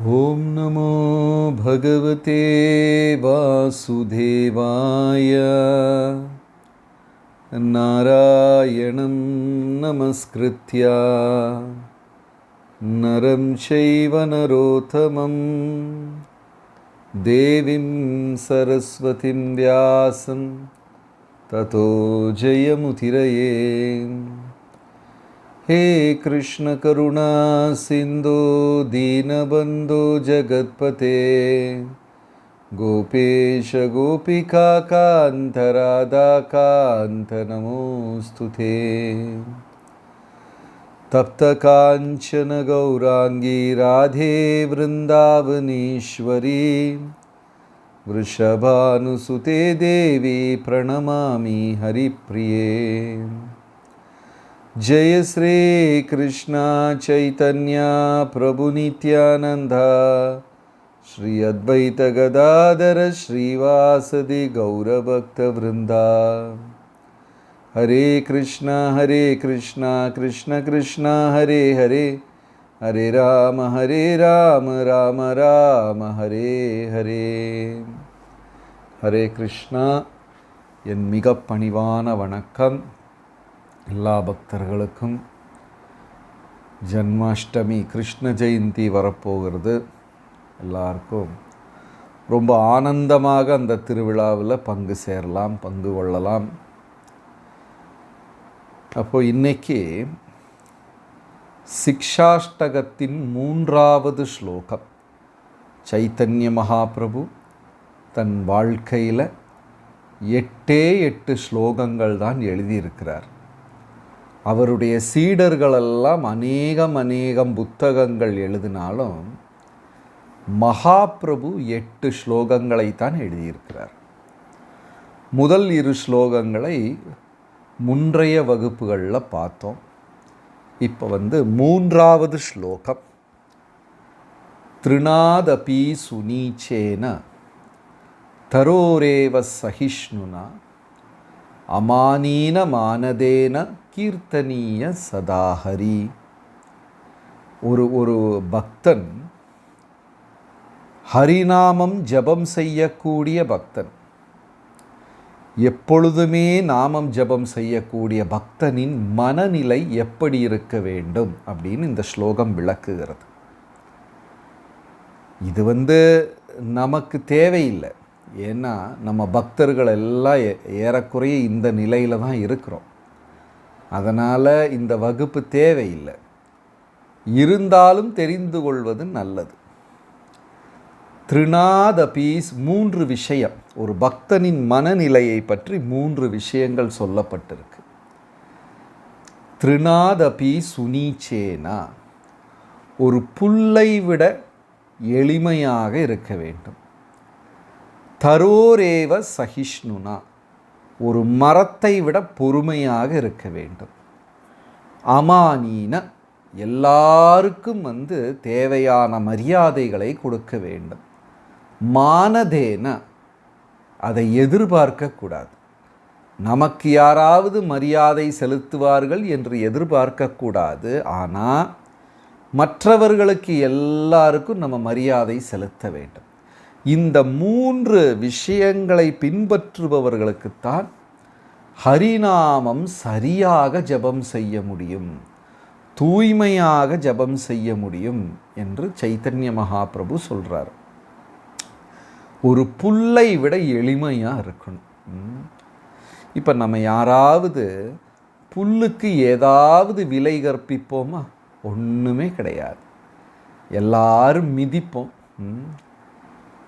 ॐ नमो भगवते वासुदेवाय। नारायणं नमस्कृत्य। नरं चैव नरोत्तमं। देवीं सरस्वतीं व्यासं। ततो जयमुतिरये हे कृष्णकरुणा सिन्धो दीनबन्धो जगत्पते। गोपेश गोपिकान्तराधाकान्त नमोऽस्तु ते। तप्तकाञ्चन गौराङ्गी राधे वृन्दावनीश्वरी। वृषभानुसुते देवी प्रणमामि हरिप्रिये जय श्रीकृष्ण चैतन्य प्रभुनित्यानन्द श्री अद्वैतगदाधर श्रीवासदि गौरभक्तवृन्दा हरे कृष्ण हरे कृष्ण कृष्ण कृष्ण हरे हरे हरे राम हरे राम राम राम हरे ஹரே ஹரே கிருஷ்ணா என் மிக பணிவான வணக்கம் எல்லா பக்தர்களுக்கும் ஜன்மாஷ்டமி கிருஷ்ண ஜெயந்தி வரப்போகிறது. எல்லாருக்கும் ரொம்ப ஆனந்தமாக அந்த திருவிழாவில் பங்கு சேரலாம் பங்கு கொள்ளலாம். அப்போ இன்னைக்கு சிக்ஷாஷ்டகத்தின் மூன்றாவது ஸ்லோகம். சைத்தன்ய மகாபிரபு தன் வாழ்க்கையில் எட்டே எட்டு ஸ்லோகங்கள் தான் எழுதியிருக்கிறார். அவருடைய சீடர்களெல்லாம் அநேகம் அநேகம் புத்தகங்கள் எழுதினாலும் மகாபிரபு எட்டு ஸ்லோகங்களை தான் எழுதியிருக்கிறார். முதல் இரு ஸ்லோகங்களை முன்றைய வகுப்புகளில் பார்த்தோம். இப்போ வந்து மூன்றாவது ஸ்லோகம். திருநாதபி சுனீச்சேன தரோரேவ சகிஷ்ணுனா அமானீன மானதேன கீர்த்தனீய சதாஹரி. ஒரு ஒரு பக்தன் ஹரிநாமம் ஜபம் செய்யக்கூடிய பக்தன். எப்பொழுதுமே நாமம் ஜபம் செய்யக்கூடிய பக்தனின் மனநிலை எப்படி இருக்க வேண்டும் அப்படின்னு இந்த ஸ்லோகம் விளக்குகிறது. இது வந்து நமக்கு தேவையில்லை. ஏன்னா நம்ம பக்தர்கள் எல்லாம் ஏ- ஏறக்குறைய இந்த நிலையில் தான் இருக்கிறோம். அதனால் இந்த வகுப்பு தேவையில்லை. இருந்தாலும் தெரிந்து கொள்வது நல்லது. திருநாதபீஸ் மூன்று விஷயம். ஒரு பக்தனின் மனநிலையை பற்றி மூன்று விஷயங்கள் சொல்லப்பட்டிருக்கு. திருநாதபி சுனீச்சேனா ஒரு புல்லை விட எளிமையாக இருக்க வேண்டும். தரோரேவ சகிஷ்ணுனா. ஒரு மரத்தை விட பொறுமையாக இருக்க வேண்டும். அமானீன எல்லாருக்கும் வந்து தேவையான மரியாதைகளை கொடுக்க வேண்டும். மானதேன அதை எதிர்பார்க்கக்கூடாது நமக்கு யாராவது மரியாதை செலுத்துவார்கள் என்று எதிர்பார்க்கக்கூடாது ஆனால் மற்றவர்களுக்கு எல்லாருக்கும் நம்ம மரியாதை செலுத்த வேண்டும். இந்த மூன்று விஷயங்களை பின்பற்றுபவர்களுக்குத்தான் ஹரிநாமம் சரியாக ஜெபம் செய்ய முடியும் தூய்மையாக ஜெபம் செய்ய முடியும் என்று சைத்தன்ய மகாபிரபு சொல்கிறார் ஒரு புல்லை விட எளிமையாக இருக்கணும். இப்போ நம்ம யாராவது புல்லுக்கு ஏதாவது விலை கற்பிப்போமா? ஒன்றுமே கிடையாது. எல்லாரும் மிதிப்போம். ம்.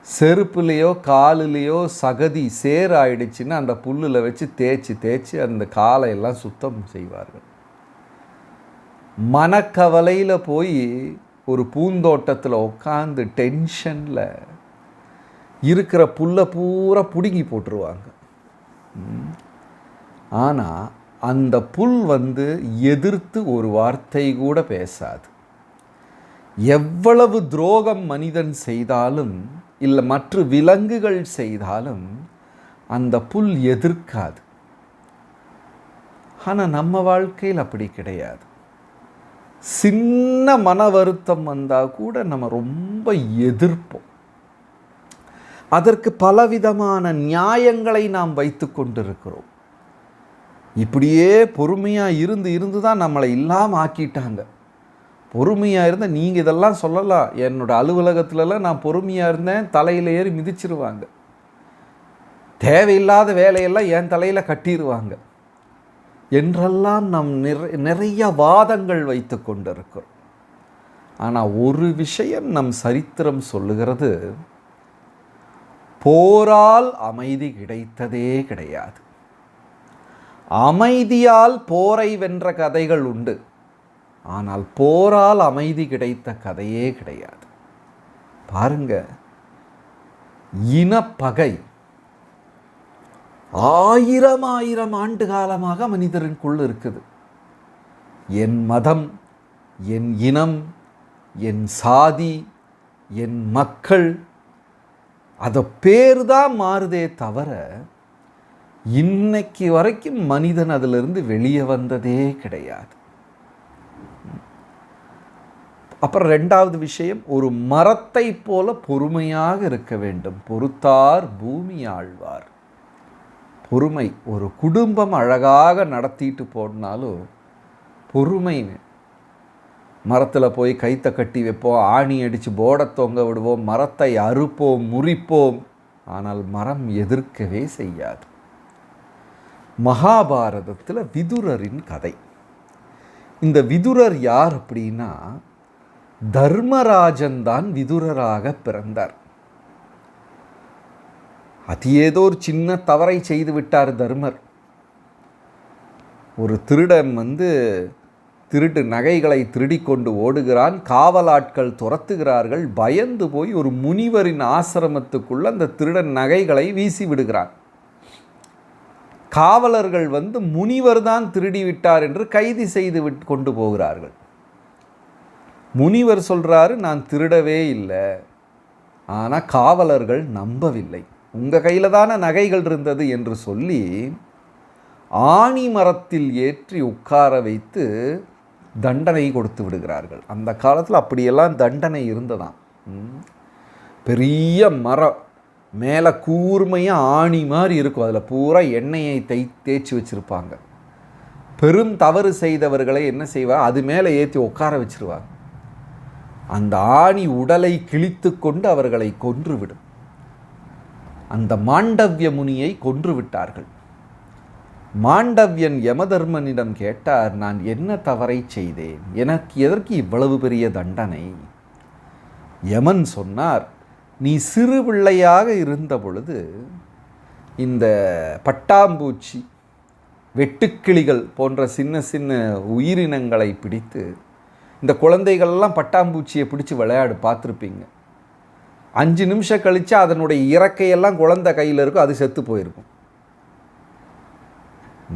செருப்புலேயோ காலிலேயோ சகதி சேர் ஆயிடுச்சுன்னா அந்த புல்லில் வச்சு தேய்ச்சி தேய்ச்சி அந்த காலை எல்லாம் சுத்தம் செய்வார்கள். மனக்கவலையில் போய் ஒரு பூந்தோட்டத்தில் உட்காந்து டென்ஷனில் இருக்கிற புல்லை பூரா பிடுங்கி போட்டுருவாங்க. ஆனால் அந்த புல் வந்து எதிர்த்து ஒரு வார்த்தை கூட பேசாது. எவ்வளவு துரோகம் மனிதன் செய்தாலும் இல்லை மற்ற விலங்குகள் செய்தாலும் அந்த புல் எதிர்க்காது. ஆனால் நம்ம வாழ்க்கையில் அப்படி கிடையாது. சின்ன மன வருத்தம் வந்தால் கூட நம்ம ரொம்ப எதிர்ப்போம். அதற்கு பலவிதமான நியாயங்களை நாம் வைத்து கொண்டிருக்கிறோம். இப்படியே பொறுமையாக இருந்து இருந்து தான் நம்மளை இல்லாமல் ஆக்கிட்டாங்க. பொறுமையாக இருந்தால் நீங்கள் இதெல்லாம் சொல்லலாம் என்னோட அலுவலகத்துலலாம் நான் பொறுமையாக இருந்தேன் தலையில் ஏறி மிதிச்சிருவாங்க. தேவையில்லாத வேலையெல்லாம் என் தலையில் கட்டிடுவாங்க என்றெல்லாம் நாம் நிறை நிறைய வாதங்கள் வைத்து கொண்டிருக்கிறோம். ஆனால் ஒரு விஷயம் நம் சரித்திரம் சொல்லுகிறது போரால் அமைதி கிடைத்ததே கிடையாது. அமைதியால் போரை வென்ற கதைகள் உண்டு. ஆனால் போரால் அமைதி கிடைத்த கதையே கிடையாது. பாருங்க இனப்பகை ஆயிரம் ஆயிரம் ஆண்டு காலமாக மனிதனுக்குள் இருக்குது. என் மதம் என் இனம் என் சாதி என் மக்கள் அதை பேர் தான் மாறுதே தவிர இன்னைக்கு வரைக்கும் மனிதன் அதிலிருந்து வெளியே வந்ததே கிடையாது. அப்புறம் ரெண்டாவது விஷயம் ஒரு மரத்தை போல பொறுமையாக இருக்க வேண்டும். பொறுத்தார் பூமி ஆழ்வார். பொறுமை ஒரு குடும்பம் அழகாக நடத்திட்டு போனாலும் பொறுமை மரத்தில் போய் கைத்தை கட்டி வைப்போம் ஆணி அடித்து போட தொங்க விடுவோம் மரத்தை அறுப்போம் முறிப்போம். ஆனால் மரம் எதிர்க்கவே செய்யாது. மகாபாரதத்தில் விதுரரின் கதை. இந்த விதுரர் யார் அப்படின்னா தர்மராஜன் தான் விதுரராக பிறந்தார். அது ஏதோ ஒரு சின்ன தவறை செய்து விட்டார் தர்மர். ஒரு திருடன் வந்து திருட்டு நகைகளை திருடிக்கொண்டு ஓடுகிறான் காவலாட்கள் துரத்துகிறார்கள் பயந்து போய் ஒரு முனிவரின் ஆசிரமத்துக்குள்ள அந்த திருடன் நகைகளை வீசி விடுகிறான். காவலர்கள் வந்து முனிவர் தான் திருடி விட்டார் என்று கைது செய்து விட்டு கொண்டு போகிறார்கள். முனிவர் சொல்கிறாரு நான் திருடவே இல்லை. ஆனால் காவலர்கள் நம்பவில்லை. உங்கள் கையில் தானே நகைகள் இருந்தது என்று சொல்லி ஆணி மரத்தில் ஏற்றி உட்கார வைத்து தண்டனை கொடுத்து விடுகிறார்கள். அந்த காலத்தில் அப்படியெல்லாம் தண்டனை இருந்ததாம். பெரிய மரம். மேலே கூர்மையாக ஆணி மாதிரி இருக்கும். அதில் பூரா எண்ணெயை தை தேய்ச்சி வச்சுருப்பாங்க. பெரும் தவறு செய்தவர்களை என்ன செய்வார் அது மேலே ஏற்றி உட்கார வச்சிருவாங்க. அந்த ஆணி உடலை கிழித்து கொண்டு அவர்களை கொன்றுவிடும். அந்த மாண்டவ்ய முனியை கொன்று விட்டார்கள் மாண்டவ்யன் யமதர்மனிடம் கேட்டார் நான் என்ன தவறை செய்தேன்? எனக்கு எதற்கு இவ்வளவு பெரிய தண்டனை? யமன் சொன்னார் நீ சிறு பிள்ளையாக இருந்த பொழுது இந்த பட்டாம்பூச்சி வெட்டுக்கிளிகள் போன்ற சின்ன சின்ன உயிரினங்களை பிடித்து இந்த குழந்தைகள்லாம் பட்டாம்பூச்சியை பிடிச்சி விளையாடு பார்த்துருப்பீங்க. அஞ்சு நிமிஷம் கழித்து அதனுடைய இறக்கையெல்லாம் குழந்தை கையில் இருக்கும் அது செத்து போயிருக்கும்.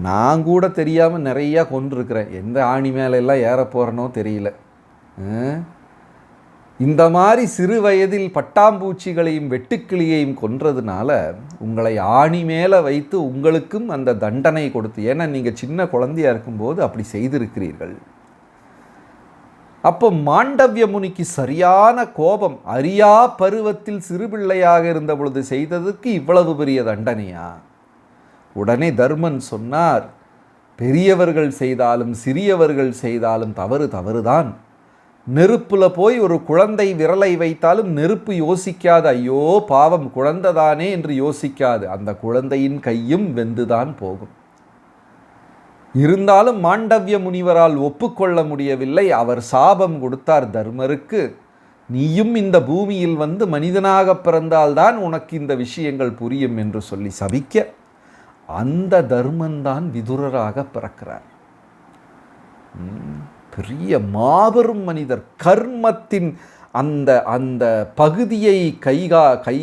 நான் கூட தெரியாமல் நிறையா கொண்டிருக்கிறேன் எந்த ஆணி மேலெல்லாம் ஏற போகிறனோ தெரியல. இந்த மாதிரி சிறு வயதில் பட்டாம்பூச்சிகளையும் வெட்டுக்கிளியையும் கொன்றதுனால உங்களை ஆணி மேலே வைத்து உங்களுக்கும் அந்த தண்டனை கொடுத்து ஏன்னா நீங்கள் சின்ன குழந்தையாக இருக்கும்போது அப்படி செய்திருக்கிறீர்கள். அப்போ மாண்டவிய முனிக்கு சரியான கோபம் அரியா பருவத்தில் சிறுபிள்ளையாக இருந்த பொழுது செய்ததுக்கு இவ்வளவு பெரிய தண்டனையா? உடனே தர்மன் சொன்னார் பெரியவர்கள் செய்தாலும் சிறியவர்கள் செய்தாலும் தவறு தவறுதான். நெருப்பில் போய் ஒரு குழந்தை விரலை வைத்தாலும் நெருப்பு யோசிக்காது. ஐயோ பாவம் குழந்தைதானே என்று யோசிக்காது. அந்த குழந்தையின் கையும் வெந்துதான் போகும். இருந்தாலும் மாண்டவிய முனிவரால் ஒப்புக்கொள்ள முடியவில்லை. அவர் சாபம் கொடுத்தார் தர்மருக்கு. நீயும் இந்த பூமியில் வந்து மனிதனாக பிறந்தால்தான் உனக்கு இந்த விஷயங்கள் புரியும் என்று சொல்லி சபிக்க அந்த தர்மந்தான் விதுரராக பிறக்கிறார். பெரிய மாபெரும் மனிதர். கர்மத்தின் அந்த அந்த பகுதியை கைகா கை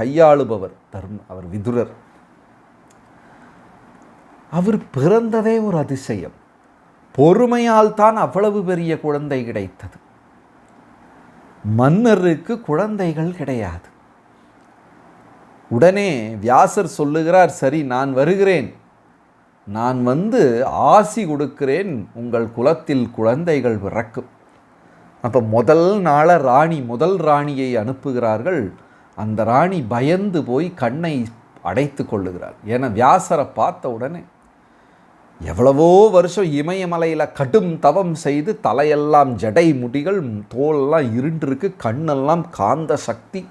கையாளுபவர் தர்ம அவர் விதுரர். அவர் பிறந்ததே ஒரு அதிசயம். பொறுமையால் தான் அவ்வளவு பெரிய குழந்தை கிடைத்தது. மன்னருக்கு குழந்தைகள் கிடையாது. உடனே வியாசர் சொல்லுகிறார் சரி நான் வருகிறேன். நான் வந்து ஆசி கொடுக்கிறேன். உங்கள் குலத்தில் குழந்தைகள் பிறக்கும். அப்போ முதல் நாள ராணி முதல் ராணியை அனுப்புகிறார்கள். அந்த ராணி பயந்து போய் கண்ணை அடைத்து கொள்ளுகிறார். ஏன்னா வியாசரை பார்த்த உடனே எவ்வளவோ வருஷம் இமயமலையில் கடும் தவம் செய்து தலையெல்லாம் ஜடை முடிகள் தோலெல்லாம் இருண்டிருக்கு கண்ணெல்லாம் காந்த சக்தி.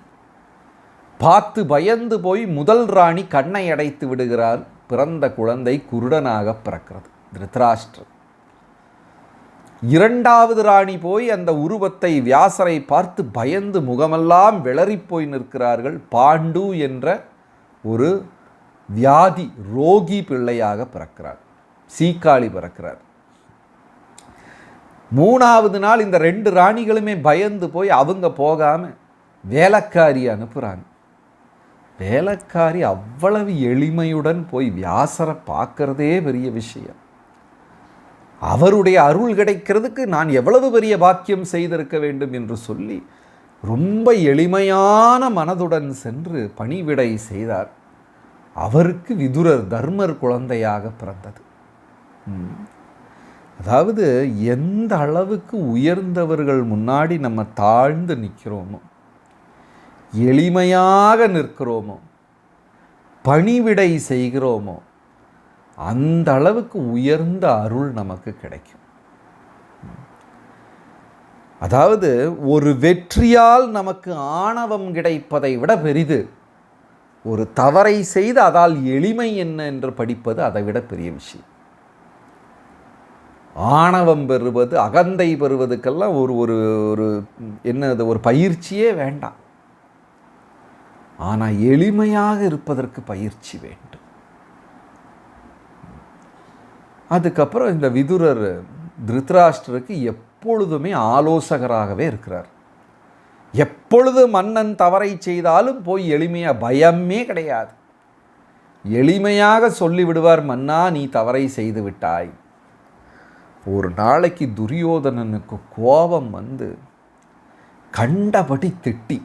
பார்த்து பயந்து போய் முதல் ராணி கண்ணை அடைத்து விடுகிறார். பிறந்த குழந்தை குருடனாக பிறக்கிறது திருத்ராஷ்டிரம் இரண்டாவது ராணி போய் அந்த உருவத்தை வியாசரை பார்த்து பயந்து முகமெல்லாம் விளறிப் போய் நிற்கிறார்கள். பாண்டு என்ற ஒரு வியாதி ரோகி பிள்ளையாக பிறக்கிறார். சீக்காளி பிறக்கிறார். மூணாவது நாள் இந்த ரெண்டு ராணிகளுமே பயந்து போய் அவங்க போகாம வேலைக்காரி அனுப்புகிறாங்க வேலைக்காரி அவ்வளவு எளிமையுடன் போய் வியாசரை பார்க்கறதே பெரிய விஷயம். அவருடைய அருள் கிடைக்கிறதுக்கு நான் எவ்வளவு பெரிய பாக்கியம் செய்திருக்க வேண்டும் என்று சொல்லி ரொம்ப எளிமையான மனதுடன் சென்று பணிவிடை செய்தார். அவருக்கு விதுரர் தர்மர் குழந்தையாக பிறந்தது. அதாவது எந்த அளவுக்கு உயர்ந்தவர்கள் முன்னாடி நம்ம தாழ்ந்து நிற்கிறோமோ எளிமையாக நிற்கிறோமோ பணிவிடை செய்கிறோமோ அந்த அளவுக்கு உயர்ந்த அருள் நமக்கு கிடைக்கும். அதாவது ஒரு வெற்றியால் நமக்கு ஆணவம் கிடைப்பதை விட பெரிது. ஒரு தவறை செய்து அதால் எளிமை என்ன என்று படிப்பது அதை விட பெரிய விஷயம். ஆணவம் பெறுவது அகந்தை பெறுவதுக்கெல்லாம் ஒரு ஒரு ஒரு என்னது ஒரு பயிற்சியே வேண்டாம். ஆனால் எளிமையாக இருப்பதற்கு பயிற்சி வேண்டும். அதுக்கப்புறம் இந்த விதுரர் திருத்ராஷ்டருக்கு எப்பொழுதுமே ஆலோசகராகவே இருக்கிறார். எப்பொழுது மன்னன் தவறை செய்தாலும் போய் எளிமையாக பயமே கிடையாது. எளிமையாக சொல்லிவிடுவார் மன்னா நீ தவறை செய்து விட்டாய். ஒரு நாளைக்கு துரியோதனனுக்கு கோபம் வந்து கண்டபடி திட்டி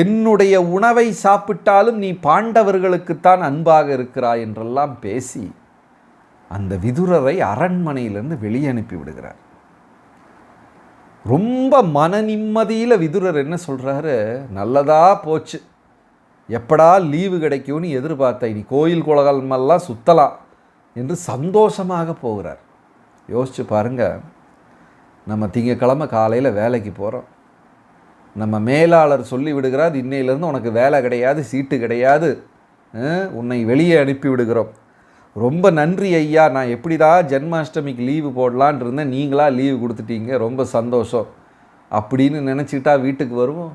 என்னுடைய உணவை சாப்பிட்டாலும் நீ பாண்டவர்களுக்குத்தான் அன்பாக இருக்கிறாய் என்றெல்லாம் பேசி அந்த விதுரரை அரண்மனையிலிருந்து வெளியே அனுப்பி விடுகிறார். ரொம்ப மன நிம்மதியில் விதுரர் என்ன சொல்கிறாரு நல்லதாக போச்சு. எப்படா லீவு கிடைக்கும்னு எதிர்பார்த்த இனி கோயில் குலகல்மெல்லாம் சுத்தலாம் என்று சந்தோஷமாக போகிறார். யோசிச்சு பாருங்க. நம்ம திங்கக்கிழமை காலையில் வேலைக்கு போகிறோம் நம்ம மேலாளர் சொல்லி விடுகிறார் இன்னையிலேருந்து உனக்கு வேலை கிடையாது சீட்டு கிடையாது உன்னை வெளியே அனுப்பி விடுகிறோம். ரொம்ப நன்றி ஐயா நான் எப்படி தான் ஜென்மாஷ்டமிக்கு லீவு போடலான் இருந்தேன் நீங்களா லீவு கொடுத்துட்டீங்க ரொம்ப சந்தோஷம். அப்படின்னு நினச்சிக்கிட்டா வீட்டுக்கு வருவோம்.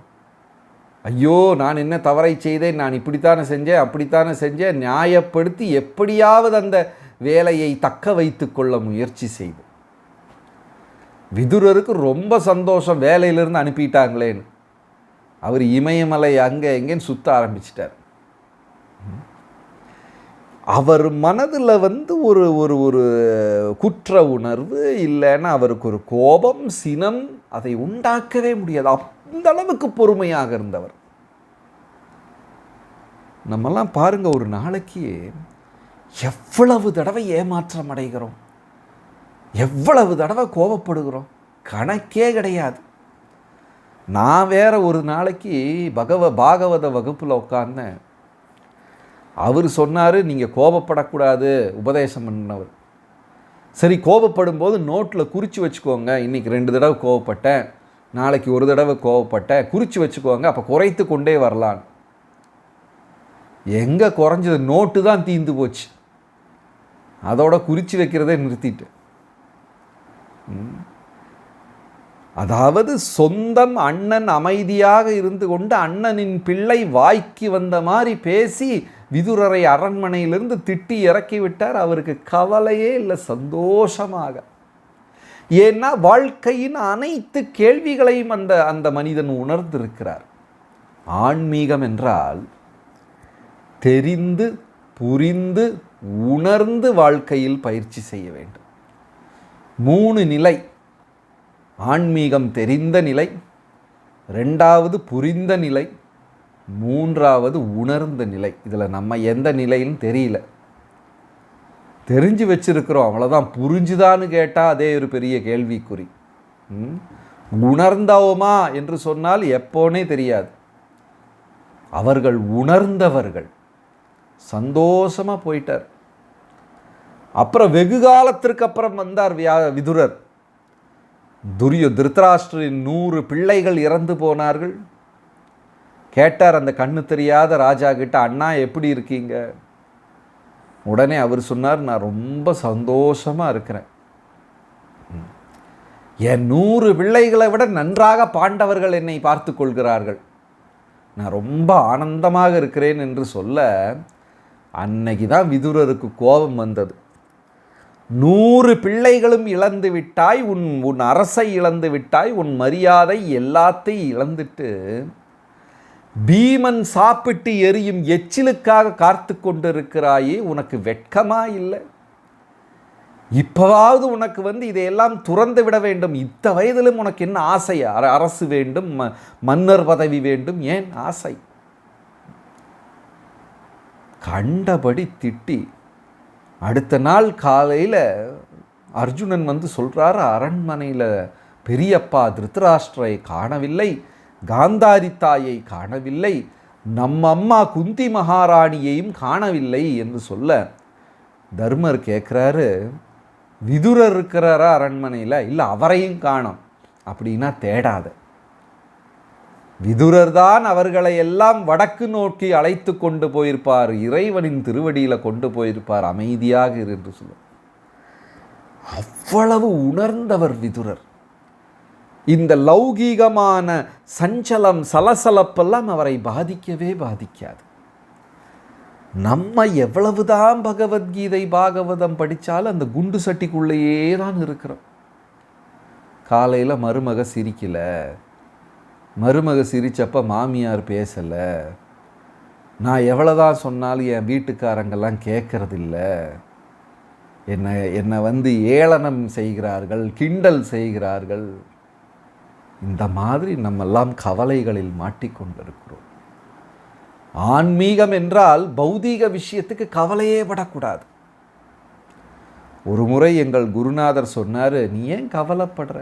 ஐயோ நான் என்ன தவறை செய்தேன் நான் இப்படித்தானே செஞ்சேன் அப்படித்தானே செஞ்சேன் நியாயப்படுத்தி எப்படியாவது அந்த வேலையை தக்க வைத்து கொள்ள முயற்சி செய்து. விதுரருக்கு ரொம்ப சந்தோஷம் வேலையிலிருந்து அனுப்பிட்டாங்களேன்னு அவர் இமயமலை அங்கே எங்கேன்னு சுத்த ஆரம்பிச்சிட்டார். அவர் மனதில் வந்து ஒரு ஒரு ஒரு குற்ற உணர்வு இல்லைன்னா அவருக்கு ஒரு கோபம் சினம் அதை உண்டாக்கவே முடியாது. அந்த அளவுக்கு பொறுமையாக இருந்தவர். நம்மெல்லாம் பாருங்க ஒரு நாளைக்கு எவ்வளவு தடவை ஏமாற்றம் அடைகிறோம்? எவ்வளவு தடவை கோபப்படுகிறோம்? கணக்கே கிடையாது. நான் வேற ஒரு நாளைக்கு பகவ பாகவத வகுப்பில் உட்கார்ந்தேன் அவர் சொன்னார் நீங்கள் கோபப்படக்கூடாது உபதேசம் பண்ணவர். சரி கோபப்படும் போது நோட்டில் குறித்து வச்சுக்கோங்க. இன்றைக்கி ரெண்டு தடவை கோவப்பட்டேன் நாளைக்கு ஒரு தடவை கோவப்பட்டேன் குறித்து வச்சுக்கோங்க அப்போ குறைத்து கொண்டே வரலான் எங்கே குறைஞ்சது? நோட்டு தான் தீந்து போச்சு. அதோட குறித்து வைக்கிறதே நிறுத்திட்டு. அதாவது சொந்தம் அண்ணன் அமைதியாக இருந்து கொண்டு அண்ணனின் பிள்ளை வாய்க்கு வந்த மாதிரி பேசி விதுரரை அரண்மனையிலிருந்து திட்டி இறக்கி விட்டார். அவருக்கு கவலையே இல்லை சந்தோஷமாக. ஏன்னா வாழ்க்கையின் அனைத்து கேள்விகளையும் அந்த அந்த மனிதன் உணர்ந்திருக்கிறார். ஆன்மீகம் என்றால் தெரிந்து புரிந்து உணர்ந்து வாழ்க்கையில் பயிற்சி செய்ய வேண்டும். மூணு நிலை. ஆன்மீகம் தெரிந்த நிலை. ரெண்டாவது புரிந்த நிலை. மூன்றாவது உணர்ந்த நிலை. இதில் நம்ம எந்த நிலைன்னு தெரியல. தெரிஞ்சு வச்சிருக்கிறோம். அவ்வளோதான் புரிஞ்சுதான்னு கேட்டால் அதே ஒரு பெரிய கேள்விக்குறி. ம்? உணர்ந்தோமா என்று சொன்னால் எப்போனே தெரியாது. அவர்கள் உணர்ந்தவர்கள். சந்தோஷமாக போயிட்டார். அப்புறம் வெகு காலத்திற்கு அப்புறம் வந்தார் வியா விதுரர். துரியோ திருத்தராஷ்டிரின் நூறு பிள்ளைகள் இறந்து போனார்கள். கேட்டார் அந்த கண்ணு தெரியாத ராஜா கிட்ட அண்ணா எப்படி இருக்கீங்க? உடனே அவர் சொன்னார் நான் ரொம்ப சந்தோஷமாக இருக்கிறேன். என் நூறு பிள்ளைகளை விட நன்றாக பாண்டவர்கள் என்னை பார்த்து கொள்கிறார்கள். நான் ரொம்ப ஆனந்தமாக இருக்கிறேன் என்று சொல்ல அன்னைக்கு தான் விதுரருக்கு கோபம் வந்தது. நூறு பிள்ளைகளும் இழந்து விட்டாய் உன் உன் அரசை இழந்து விட்டாய் உன் மரியாதை எல்லாத்தையும் இழந்துட்டு பீமன் சாப்பிட்டு எரியும் எச்சிலுக்காக காத்து கொண்டிருக்கிறாயே உனக்கு வெட்கமா இல்லை? இப்போவாவது உனக்கு வந்து இதையெல்லாம் துறந்து விட வேண்டும். இத்த வயதிலும் உனக்கு என்ன ஆசை? அர- அரசு வேண்டும் ம- மன்னர் பதவி வேண்டும் ஏன் ஆசை? கண்டபடி திட்டி அடுத்த நாள் காலையில் அர்ஜுனன் வந்து சொல்கிறாரு அரண்மனையில் பெரியப்பா திருத்தராஷ்டிரை காணவில்லை காந்தாரி தாயை காணவில்லை நம்ம அம்மா குந்தி மகாராணியையும் காணவில்லை என்று சொல்ல தர்மர் கேட்குறாரு விதுரர் இருக்கிறாரா அரண்மனையில்? இல்லை அவரையும் காணும். அப்படின்னா தேடாத. விதுரர் தான் அவர்களை எல்லாம் வடக்கு நோக்கி அழைத்து கொண்டு போயிருப்பார். இறைவனின் திருவடியில் கொண்டு போயிருப்பார். அமைதியாக இரு என்று சொல்லும். அவ்வளவு உணர்ந்தவர் விதுரர். இந்த லௌகீகமான சஞ்சலம் சலசலப்பெல்லாம் அவரை பாதிக்கவே பாதிக்காது. நம்ம எவ்வளவுதான் பகவத்கீதை பாகவதம் படித்தாலும் அந்த குண்டு சட்டிக்குள்ளேயே தான் இருக்கிறோம். காலையில் மருமக சிரிக்கலை. மருமக சிரிச்சப்ப மாமியார் பேசலை. நான் எவ்வளோதான் சொன்னாலும் என் வீட்டுக்காரங்கெல்லாம் கேட்கறதில்ல என்னை என்னை வந்து ஏளனம் செய்கிறார்கள் கிண்டல் செய்கிறார்கள். இந்த மாதிரி நம்மெல்லாம் கவலைகளில் மாட்டிக்கொண்டிருக்கிறோம் ஆன்மீகம் என்றால் பௌதீக விஷயத்துக்கு கவலையே படக்கூடாது. ஒரு முறை எங்கள் குருநாதர் சொன்னார் நீ ஏன் கவலைப்படுற?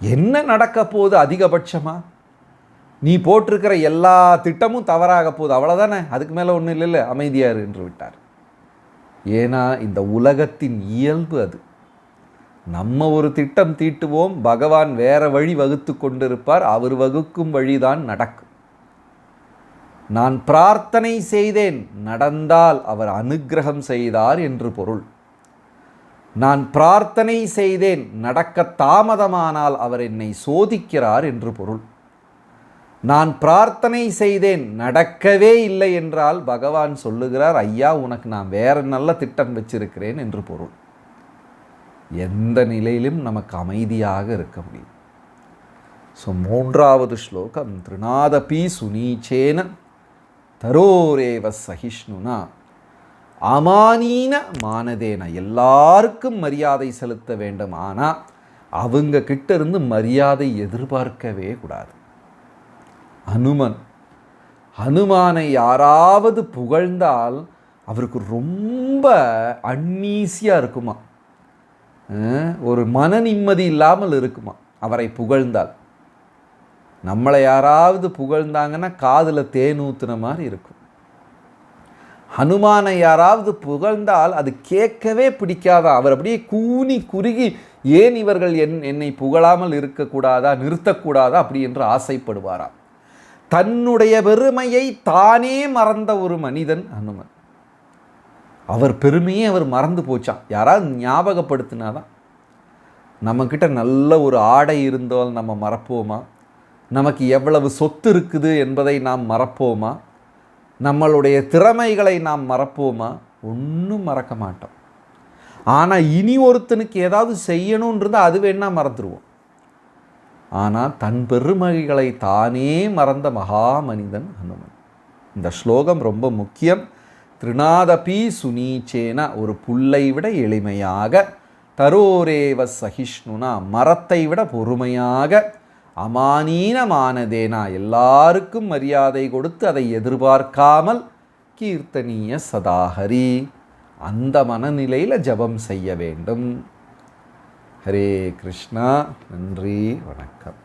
என்ன நடக்க போகுது அதிகபட்சமாக நீ போட்டிருக்கிற எல்லா திட்டமும் தவறாக போகுது. அவ்வளோதானே அதுக்கு மேலே ஒன்றும் இல்லைல்ல அமைதியார் என்று விட்டார். ஏன்னா இந்த உலகத்தின் இயல்பு அது. நம்ம ஒரு திட்டம் தீட்டுவோம் பகவான் வேற வழி வகுத்து கொண்டிருப்பார் அவர் வகுக்கும் வழிதான் நடக்கும். நான் பிரார்த்தனை செய்தேன் நடந்தால் அவர் அனுக்கிரகம் செய்தார் என்று பொருள். நான் பிரார்த்தனை செய்தேன் நடக்க தாமதமானால் அவர் என்னை சோதிக்கிறார் என்று பொருள். நான் பிரார்த்தனை செய்தேன் நடக்கவே இல்லை என்றால் பகவான் சொல்லுகிறார் ஐயா உனக்கு நான் வேற நல்ல திட்டம் வச்சிருக்கிறேன் என்று பொருள். எந்த நிலையிலும் நமக்கு அமைதியாக இருக்க முடியும். ஸோ மூன்றாவது ஸ்லோகம் திருநாதபி சுனீச்சேன தரோரேவ சகிஷ்ணுனா அமானீன மானதேன. எல்லாருக்கும் மரியாதை செலுத்த வேண்டும். ஆனால் அவங்க கிட்ட இருந்து மரியாதை எதிர்பார்க்கவே கூடாது. அனுமன் ஹனுமானை யாராவது புகழ்ந்தால் அவருக்கு ரொம்ப அன்னீசியாக இருக்குமா? ஒரு மன நிம்மதி இல்லாமல் இருக்குமா அவரை புகழ்ந்தால்? நம்மளை யாராவது புகழ்ந்தாங்கன்னா காதில் தேன் ஊற்றுன மாதிரி இருக்கும். ஹனுமானை யாராவது புகழ்ந்தால் அது கேட்கவே பிடிக்காதா? அவர் அப்படியே கூனி குறுகி ஏன் இவர்கள் என் என்னை புகழாமல் இருக்கக்கூடாதா? நிறுத்தக்கூடாதா? அப்படி என்று ஆசைப்படுவாரா தன்னுடைய பெருமையை தானே மறந்த ஒரு மனிதன் ஹனுமன். அவர் பெருமையே அவர் மறந்து போச்சான் யாராவது ஞாபகப்படுத்தினாதான் நம்மக்கிட்ட நல்ல ஒரு ஆடை இருந்தால் நம்ம மறப்போமா? நமக்கு எவ்வளவு சொத்து இருக்குது என்பதை நாம் மறப்போமா? நம்மளுடைய திறமைகளை நாம் மறப்போமா? ஒன்றும் மறக்க மாட்டோம். ஆனால் இனி ஒருத்தனுக்கு ஏதாவது செய்யணுன்றது அது வேணா மறந்துடுவோம் ஆனால் தன் பெருமைகளை தானே மறந்த மகா மனிதன் ஹனுமன் இந்த ஸ்லோகம் ரொம்ப முக்கியம். திருநாதபி சுனீச்சேன ஒரு புல்லை விட எளிமையாக தரோரேவ சகிஷ்ணுனா மரத்தை விட பொறுமையாக அமானீனமானதேனா? எல்லாருக்கும் மரியாதை கொடுத்து அதை எதிர்பார்க்காமல் கீர்த்தனீய சதாஹரி அந்த மனநிலையில் ஜபம் செய்ய வேண்டும். ஹரே கிருஷ்ணா நன்றி வணக்கம்.